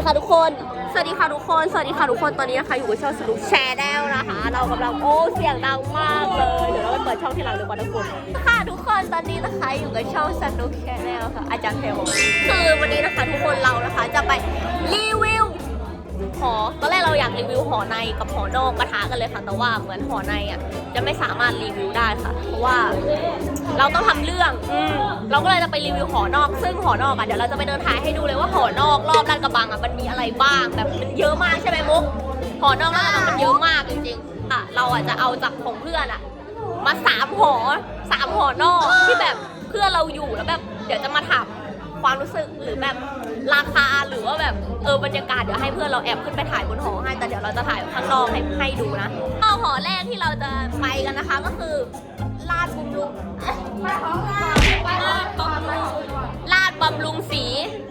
ดีค่ะทุกคน สวัสดีค่ะทุกคน สวัสดีค่ะทุกคน ตอนนี้นะคะอยู่กับช่องสนุกแชร์แนลนะคะ เรากำลังโอ้เสียงดังมากเลย เดี๋ยวเราไปเปิดช่องที่หลังดีกว่าทุกคน ค่ะทุกคนตอนนี้นะคะอยู่กับช่องสนุกแชร์แนลค่ะอาจารย์เทลคือวันนี้นะคะทุกคนเรานะคะจะไปรีวิว หอตอนแรกเราอยากรีวิวหอในกับหอนอกปะทะกันเลยค่ะ แต่ว่าเหมือนหอในอะจะไม่สามารถรีวิวได้ค่ะ เพราะว่าเราต้องทำเรื่องอืมเราก็เลยจะไปรีวิวหอนอก ซึ่งหอนอกอะเดี๋ยวเราจะไปเดินถ่ายให้ดูเลยว่าหอนอกรอบลาดกระบังอะมันมีอะไรบ้างแบบมันเยอะมากใช่ไหมมุกหอนอกลาดกระบังมันเยอะมากจริงๆอะเราอะจะเอาจากของเพื่อนอะมาสามหอสามหอนอกที่แบบเพื่อนเราอยู่แล้วแบบ เดี๋ยวจะมาถาม ความรู้สึกหรือแบบราคาหรือว่าแบบเออบรรยากาศเดี๋ยวให้เพื่อนเราแอบขึ้นไปถ่ายบนหอให้แต่เดี๋ยวเราจะถ่ายข้างนอกให้ให้ดูนะเอาหอแรกที่เราจะไปกันนะคะก็คือลาดบำรุงเอ๊ะลาดบำรุงลาดบำรุงศรี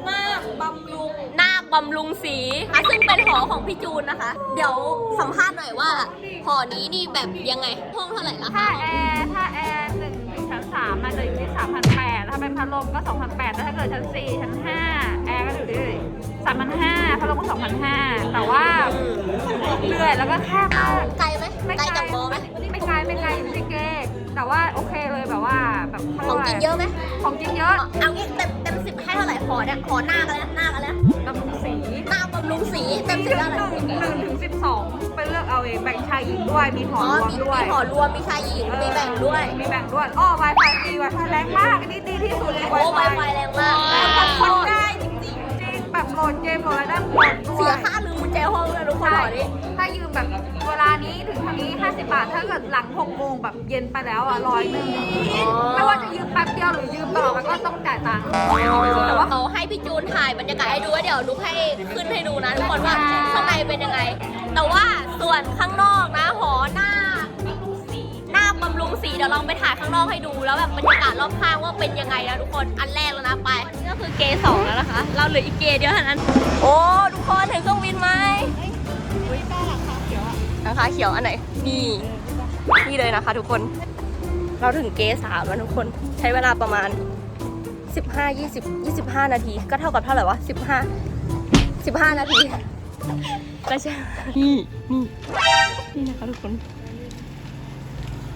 นาคบำรุงนาคบำรุงศรีอะซึ่งเป็นหอของพี่จูนนะคะ เดี๋ยวสัมภาษณ์หน่อยว่าหอนี้นี่แบบยังไงห้องเท่าไหร่ราคาถ้าแอร์ถ้าแอร์หนึ่งถึงชั้นสามมันจะอยู่ที่สามพันแปดถ้าเป็น พัดลมก็สองพันแปดแต่ถ้าเกิดชั้นสี่ชั้นห้าแอร์ก็อยู่ที่สามพันห้าพัดลมก็สองพันห้าแต่ว่าเหนื่อยแล้วก็แคบมากไกลไหมไกลจากมอไหมไม่ไกลไม่ไกลไม่เกแต่ว่าโอเคเลยแบบว่าแบบของกินเยอะไหมของกินเยอะเอางี้เต็มเต็มสิบให้เท่าไหร่หอเนี่ยหอหน้ากันแล้วหน้ากันแล้วบำรุงสีหน้าบำรุงสีเต็มสิบเท่าไหร่หนึ่งหนึ่งถึงสิบสองไป เลือกเอาเองแบ่งชายหญิงด้วย มีหออ๋อรวมมีด้วยมีหอรวมมีชายหญิงมีแบ่งด้วย มีแบ่งด้วยอ้อ Wi-Fi ฟรี Wi-Fi แรงมาก อันนี้ดีที่สุดเลย โอ้ไวไฟแรงมากแบบคนได้จริงๆจริงแบบโหลดเกมโหลดอะไรได้หมดด้เสีวยยค่าลืมกุญแจห้องเลยทุกคนใช่หอนี้ถ้ายืมแบบเวลานี้ถึงเท่านี้ 50 บาท ถ้าเกิดหลัง6โมงแบบเย็นไปแล้วอะร้อยหนึ่งไม่ว่าจะยืมแป๊บเดียวหรือยืมตลอดมันก็ต้องจ่ายตังค์แต่ว่า เขาให้พี่จูนถ่ายบรรยากาศให้ดูว่าเดี๋ยวนุกให้ขึ้นให้ดูนะทุกคนว่าข้างในเป็นยังไงแต่ว่าส่วนข้างนอกนะหอหน้าหน้าบำรุงสีเดี๋ยวลองไปถ่ายข้างนอกให้ดูแล้วแบบบรรยากาศรอบข้างว่าเป็นยังไงนะทุกคนอันแรกแล้วนะไปนี่ก็คือเกย์สองแล้วนะคะ เราเหลืออีกเกย์เดียวเท่านั้น โอ้ทุกคนเห็นเครื่องบินไหมหลังคาเขียวอันไหนนี่นี่เลยนะคะ ทุกคนเราถึงเกย์สามแล้วทุกคนใช้เวลาประมาณ 15 20 25 นาที ก็เท่ากับเท่าไหร่วะ15 15 นาที ก็ใช่นี่นี่นี่นะคะทุกคน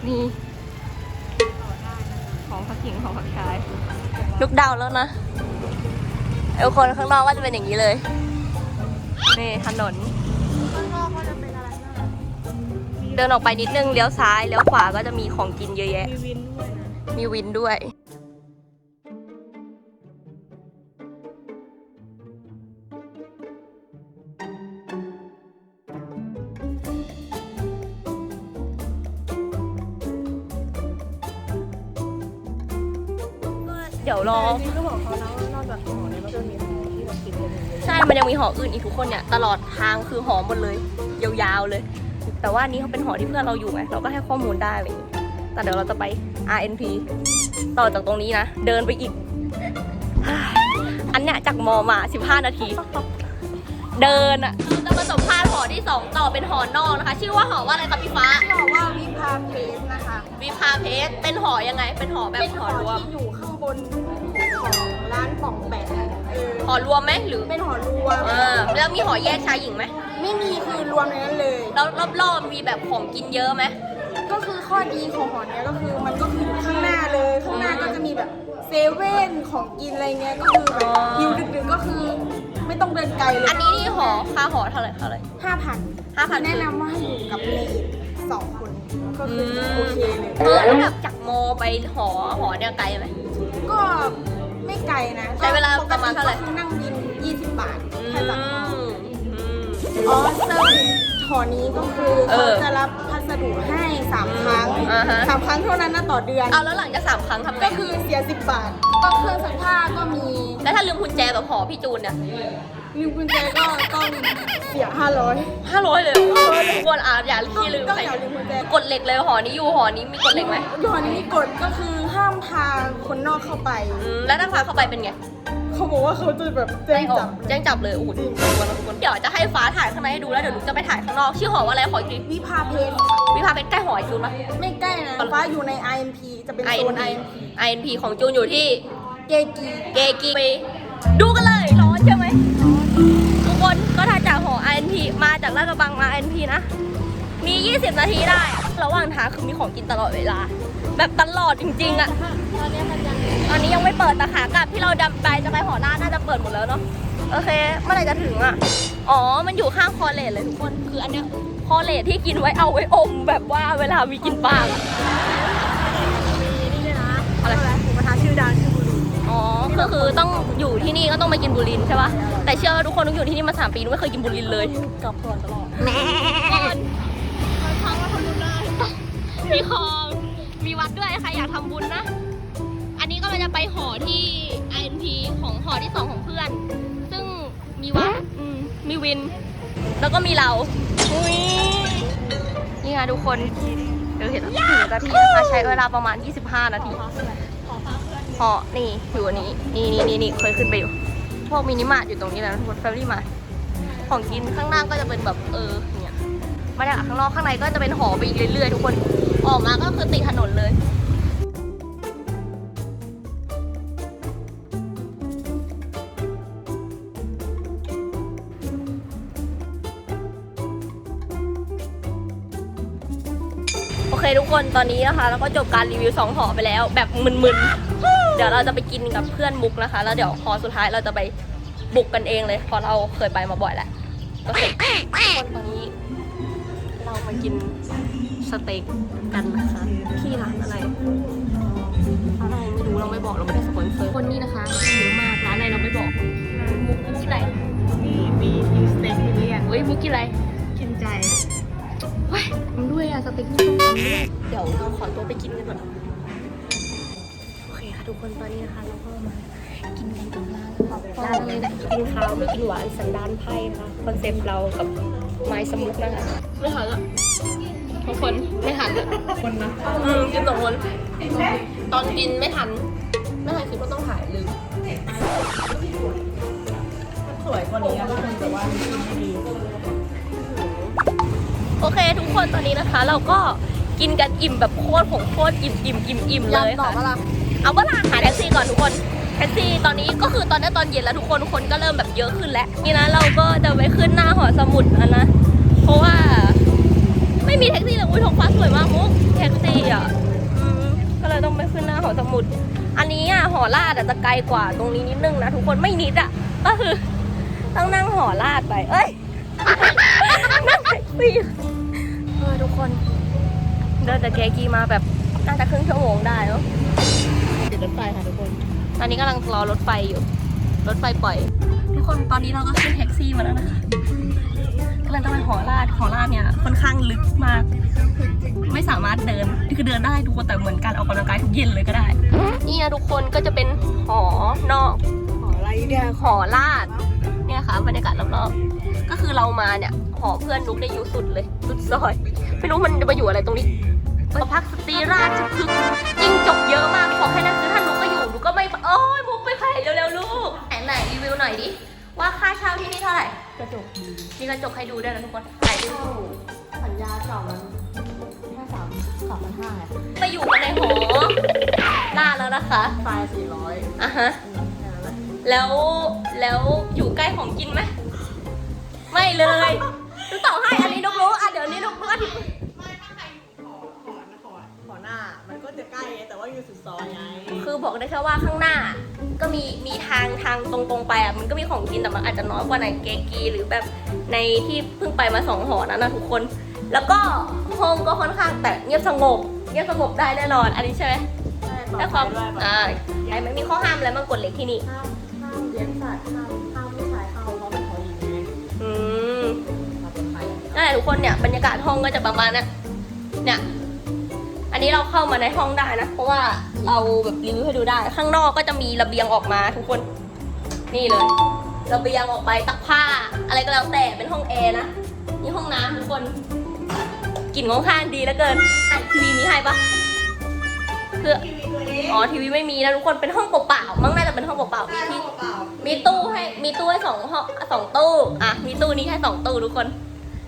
นี่ ของพักหญิงของพักชายลุกดาวน์แล้วนะเอลคนข้างนอกก็จะเป็นอย่างนี้เลย นี่ถนน เดินออกไปนิดนึงเลี้ยวซ้ายเลี้ยวขวาก็จะมีของกินเยอะแยะ มีวินด้วย เดี๋ยวรอ จริงก็บอกเขานะว่านอกจากหอเนี่ยมันก็มีหอที่เรากินกันอยู่ใช่ มันยังมีหออื่นอีกทุกคนเนี่ย ตลอดทางคือหอหมดเลย ยาวๆเลย แต่ว่าอันนี้เขาเป็นหอที่เพื่อนเราอยู่ไง เราก็ให้ข้อมูลได้อะไรอย่างงี้แต่เดี๋ยวเราจะไป RNP ต่อจากตรงนี้นะ เดินไปอีก อันเนี้ยจากมอมา 15 นาที เดินอะจะมาสัมภาษณ์หอที่ 2 ต่อเป็นหอนอกนะคะ ชื่อว่าหอว่าอะไรคะพี่ฟ้า ที่บอกว่าวิภาเพสนะคะ วิภาเพชรเป็นหอยังไง เป็นหอแบบเป็นหหออรวม ที่อยู่ข้างบ นของร้านป่องแปะเออหอรวมไหมหรือเป็นหอรวมเออแล้วมีหอแยกชายหญิงไหมไม่มีคือรวมในนั้นเลย แล้วรอบๆมีแบบของกินเยอะไหมก็คือข้อดีของหอเนี้ยก็คือมันก็คืออยู่ข้างหน้าเลย ข้างหน้าก็จะมีแบบเซเว่นของกินอะไรเงี้ยก็คือแบบอ๋อหิวดึกๆก็คือ ไม่ต้องเดินไกลเลยอันนี้นี่หอค่าหอเท่าไหร่เท่าไหร่ห้าพัน5,000แนะนำว่าให้อยู่กับเมย์สองคนก็คือโอเคเลยเออแล้วแบบจากโมไปหอหอเนี่ยไกลไหม ก็ไม่ไกลนะใช้เวลาประมาณเท่าไหร่ปกติก็คือนั่งบิน 20 บาทอืถ้าจากมอมอืม อ๋อเซอร์วิสหอนี้ก็คือเอเขาอจะรับพัสดุให้สามครั้งอ่าฮะ สามครั้งเท่านั้นนะต่อเดือน เอาแล้วหลังจากสามครั้งทำไงก็คือเสีย 10 บาท ก็เครื่องซักผ้าก็มีแล้วถ้าลืมกุญแจแบบหอพี่จูนเนี่ยลืมกุญแจก็ต้องเสีย 500 ห้าร้อยเลยเหรอทุกคนอะอย่าขี้ลืมต้องใครอย่าลืมกุญแจ กดเหล็กเลยหอนี้อยู่หอนี้มีกดเหล็กไหมหอนี้มีกฎก็คือ ห้ามพาคนนอกเข้าไป อืมแล้วถ้าพาเข้าไปเป็นไงเขาบอกว่าเขาจะแบบแจ้งจับแจ้งจับเลยโอ้โหทุกคนทุกคนเดี๋ยวจะให้ฟ้าถ่ายข้างในให้ดูแล้วเดี๋ยวหนูจะไปถ่ายข้างนอก ชื่อหอว่าอะไรขออีกทีวิภาเพนวิภาเป็นใกล้หอไอจูนปะ ไม่ใกล้นะฟ้าอยู่ใน IMP จะเป็นโซน INP IMP INP ของจูนอยู่ที่เกกี เกกีไปดูกันเลยร้อนใช่ไหมทุกคนก็ถ้าจากหอ INP มาจากลาดกระบังมา INP นะ มี 20 นาทีได้ ระหว่างทางคือมีของกินตลอดเวลา แบบตลอดจริง ๆอะตอนนี้มันยังตอนนี้ยังไม่เปิดแต่ขากลับที่เราดำไปจะไปหอหน้าน่าจะเปิดหมดแล้วเนาะโอเคเมื่อไหร่จะถึงอะอ๋อ มันอยู่ข้างคอเลทเลยทุกคนคืออันเนี้ยคอเลทที่กินไว้เอาไว้อม แบบว่าเวลามีกินปลาอะนี่ด้วยนะอะไรหมูกระทะชื่อดังชื่อบุรีอ๋อก็คือต้องอยู่ที่นี่ก็ต้องมากินบุรินทร์ใช่ปะแต่เชื่อว่าทุกคนต้องอยู่ที่นี่มาสามปีไม่เคยกินบุรินทร์เลยกลับก่อนตลอดแม่มีคลอง มีวัดด้วยใครอยากทำบุญนะ อันนี้ก็เราจะไปหอที่ INP ของหอที่สองของเพื่อน ซึ่งมีวัดอืมมีวิน แล้วก็มีเราอุ้ยนี่ไงทุกคนเดี๋ยวเห็นแล้วถึงนาทีนะคะใช้เวลาประมาณ 25 นาทีหอนี่อยู่อันนี้นี่นี่นี่นี่เคยขึ้นไปอยู่ พวกมินิมาร์ทอยู่ตรงนี้นะทุกคนแฟมิลี่มาของกินข้างล่างก็จะเป็นแบบเออเนี่ยบรรยากาศข้างนอกข้างในก็จะเป็นหอไปเรื่อยๆทุกคน ออกมาก็คือติดถนนเลยโอเคทุกคนตอนนี้นะคะแล้วก็จบการรีวิวสองหอไปแล้ว แบบมึนๆ เดี๋ยวเราจะไปกินกับเพื่อนมุกนะคะ แล้วเดี๋ยวหอสุดท้ายเราจะไปบุกกันเองเลยเพราะเราเคยไปมาบ่อยแหละโอเคทุกคนตอนนี้ เรามากินสเต็ก กันนะคะ ที่ร้านอะไรอะไรไม่รู้เราไม่บอกเราไม่ได้สปอนเซอร์คนนี้นะคะเยอะมากร้านอะไรเราไม่บอกมุกมุกกินอะไรมีมีมีสเต็กมิเลียนเฮ้ยมุกกินอะไรกินใจเฮ้ยมึงด้วยอะสเต็กนี่ต้องทำด้วยเดี๋ยวเราขอตัวไปกินกันก่อนโอเคค่ะทุกคนตอนนี้นะคะเราก็มากินกันกับร้านร้านอะไรนะกินข้าวไม่กินหวานสันดานไพ่นะคะคอนเซ็ปต์เรากับไม้สมุกนะคะไม่หันละ ทุกคนไม่หันละคนนะอืมกินสองคนตอนกินไม่ทัน ไม่ทันคิดว่าต้องถ่ายลืมสวยกว่านี้อะทุกคนแต่ว่ามันกินไม่ดีโอเค ทุกคนตอนนี้นะคะ เราก็กินกันอิ่มแบบโคตรของโคตรอิ่มอิ่มอิ่มอิ่มเลยค่ะเอาเวลาหาแท็กซี่ก่อนทุกคนแท็กซี่ตอนนี้ก็คือตอนนี้ตอนเย็นแล้วทุกคนคนก็เริ่มแบบเยอะขึ้นแล้วนี่นะเราก็จะไปขึ้นหน้าหอสมุดแล้วนะเพราะว่า ไม่มีแท็กซี่เลยอุ้ยท้องฟ้าสวยมากมุกแท็กซี่อะอืมก็เลยต้องไปขึ้นหน้าหอสมุด อันนี้อะหอลาดอะจะไกลกว่าตรงนี้นิดนึงนะทุกคนไม่นิดอะก็คือต้องนั่งหอลาดไปเอ้ยนั่งแท็กซี่เออทุกคนเดินจากเกกีมาแบบน่าจะครึ่งชั่วโมงได้เนาะติดรถไฟค่ะทุกคน ตอนนี้กำลังรอรถไฟอยู่ รถไฟปล่อย ทุกคนตอนนี้เราก็ขึ้นแท็กซี่มาแล้วนะคะ กำลังจะไปหอลาดหอลาดเนี่ยค่อนข้างลึกมาก ไม่สามารถเดินคือเดินได้ทุกคนแต่เหมือนการออกกำลังกายทุกเย็นเลยก็ได้ นี่นะทุกคนก็จะเป็นหอนอกหออะไรเนี่ยหอลาดเนี่ยค่ะบรรยากาศรอบๆก็คือเรามาเนี่ยหอเพื่อนนุกได้อยู่สุดเลยสุดซอยไม่รู้มันจะมาอยู่อะไรตรงนี้ประพักสตรีราชพฤกษ์จิ้งจกเยอะมากขอแค่นั้นคือถ้านุกก็อยู่นุกก็ไม่โอ้ยมุกไปไข่เร็วๆลูกไหนไหนรีวิวหน่อยดิว่าค่าเช่าที่นี่เท่าไหร่ กระจกมีกระจกให้ดูด้วยนะทุกคนถ่ายดูสัญญาเก่ามันแค่สามสามพันห้าไปอยู่กันในหอลาดแล้วนะคะไฟสี่ร้อยอะฮะ แล้วแล้วอยู่ใกล้ของกินไหมไม่เลยนุกต่อให้อันนี้นุกรู้อะเดี๋ยวนี้นุกรู้อธิบายหอหน้ามันก็จะใกล้ไงแต่ว่าอยู่สุดซอยไง คือบอกได้แค่ว่าข้างหน้าก็มีมีทางทางต รงๆไปอะมันก็มีของกินแต่มันอาจจะน้อยกว่าในเกกี หรือแบบในที่เพิ่งไปมาสองหอนั้นนะทุกคน แล้วก็ห้องก็ค่อนข้างแต่เงียบสงบเงียบสงบได้แน่นอนอันนี้ใช่ไหมใช่แต่ความด้วยอ่าใช่ไหมมีข้อห้ามอะไรบ้างกฎเหล็กที่นี่ห้ามห้ามเลี้ยงสัตว์ห้ามห้ามผู้ชายเข้าเพราะเป็นเขาหญิงไงอืมมาเป็นไทยนั่นแหละทุกคนเนี่ยบรรยากาศห้องก็จะประมาณนั้นเนี่ยอันนี้เราเข้ามาในห้องได้นะ เพราะว่าเราแบบรีวิวให้ดูได้ ข้างนอกก็จะมีระเบียงออกมาทุกคน นี่เลยระเบียงออกไปตักผ้า อะไรก็แล้วแต่เป็นห้องแอร์นะนี่ห้องน้ำทุกคนกลิ่นค่อนข้างดีแล้วเกินอะทีวีมีให้ปะคืออ๋อทีวีไม่มีนะทุกคนเป็นห้องเปล่าๆมั้งน่าจะเป็นห้องเปล่าๆมีที่เปล่ามีตู้ให้มีตู้ให้สองห้องสองตู้อะมีตู้นี้ให้สองตู้ทุกคน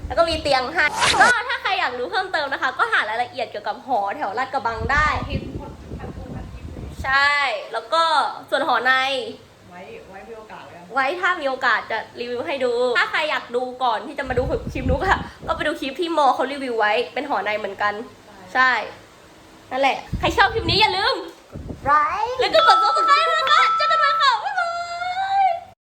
แล้วก็มีเตียงให้ก็ถ้าใครอยากรู้เพิ่มเติมนะคะ ก็หารายละเอียดเกี่ยวกับหอแถวลาดกระบังได้ ใช่แล้วก็ส่วนหอใน ไว้ถ้ามีโอกาสจะรีวิวให้ดู ถ้าใครอยากดูก่อนที่จะมาดูคลิปนุกอะก็ไปดูคลิปที่โมเขารีวิวไว้เป็นหอในเหมือนกัน ใช่ นั่นแหละ ใครชอบคลิปนี้อย่าลืมไรแล้วก็กด subscribe ด้วยนะคะเจอกันใหม่